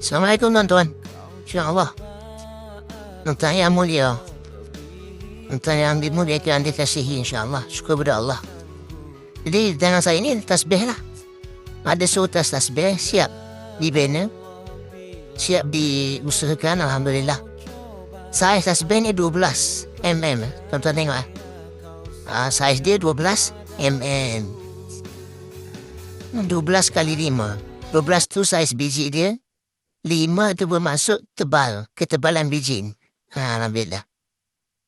Assalamualaikum tuan-tuan. InsyaAllah. Tuan yang mulia. Tuan yang dimuliakan dikasihi insyaAllah. Syukur kepada Allah. Jadi dengan saya ini tasbih lah. Ada sutas tasbih siap dibina. Siap diusahakan Alhamdulillah. Saiz tasbih ni 12 mm. Tuan-tuan tengok eh. Uh, saiz dia 12 mm. 12 kali 5. 12 tu saiz biji dia. Lima tu bermaksud tebal, ketebalan biji. Ha, Alhamdulillah.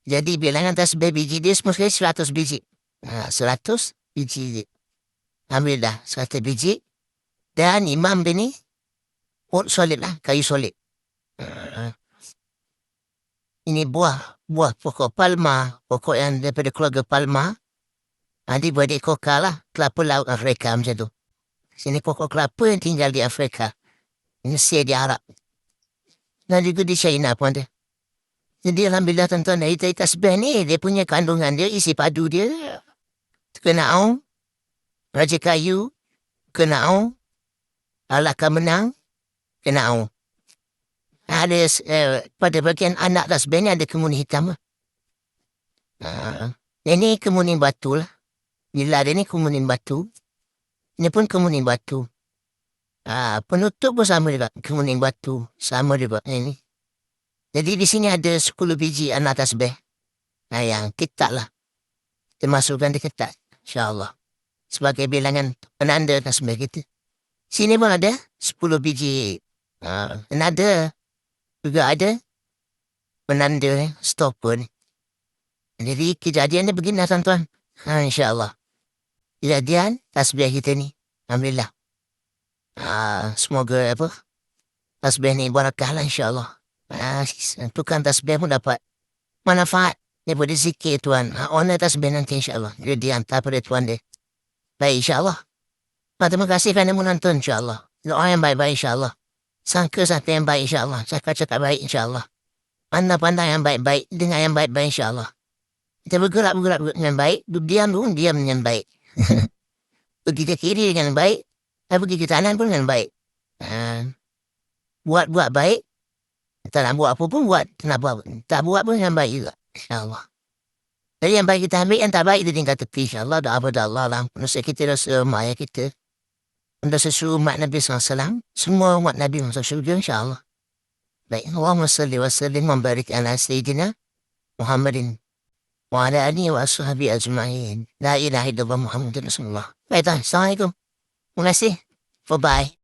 Jadi bilangan tasbih biji dia semua seratus biji. Ha, seratus biji. Alhamdulillah, seratus biji. Dan imam dia ni, oh, solid lah, kayu solid. Ha. Ini buah, buah pokok palma, pokok yang daripada keluarga palma. Nanti buat dia kokal lah, kelapa laut Afrika macam tu. Sini pokok kelapa yang tinggal di Afrika. Mesir di Arab. Dan juga di China pun ada. Jadi Alhamdulillah tuan-tuan dari tadi tasbih ni, dia punya kandungan dia, isi padu dia. Kenau, Raja Kayu, Kenau, Allah akan menang, Kenau. Ada eh, pada bagian anak tasbih ni ada kemuning hitam. Uh, ini kemuning batu lah. Bila ada ni kemuning batu. Ini pun kemuning batu. Ah, penutup pun sama juga. Kemuning batu. Sama juga. Ini. Jadi di sini ada 10 biji anak tasbih. Nah, yang kita lah. Termasukkan di ketat. InsyaAllah. Sebagai bilangan penanda tasbih kita. Sini pun ada 10 biji. Ah, dan ada. Juga ada. Penanda stop pun. Jadi kejadian ni begini tuan-tuan. Ha, InsyaAllah. Kejadian tasbih kita ni. Alhamdulillah. Ah, semoga apa tasbih ni barakah lah insyaAllah. Ah, tukang tasbih pun dapat manfaat daripada zikir tuan. Ah, ona tasbih nanti insyaAllah. Dia diantar pada tuan dia. Baik insyaAllah. Ah, terima kasih kerana menonton insyaAllah. Doa yang baik-baik insyaAllah. Sangka satu yang baik insyaAllah. Cakap-cakap baik insyaAllah. Pandang-pandang yang baik-baik. Dengar yang baik-baik insyaAllah. Kita bergerak-bergerak dengan baik. Diam pun diam dengan baik. Begitu kiri dengan baik. Saya pergi ke kanan pun dengan baik. Ha. Buat-buat baik. Tak nak buat apa pun buat. Tak nak buat. Tak buat pun dengan baik juga. InsyaAllah. Jadi yang baik kita ambil, yang tak baik kita tinggal tepi. InsyaAllah. Doa pada Allah lah. Manusia kita rasa maya kita. Untuk sesuatu umat Nabi SAW. Semua umat Nabi masuk syurga insyaAllah. Baik. Allahumma salli wa sallim wa barik ala Sayyidina Muhammadin. Wa ala alihi wa ashabi ajma'in. La ilaha illallah Muhammadin Rasulullah. Baik, Assalamualaikum. Terima kasih. Bye-bye.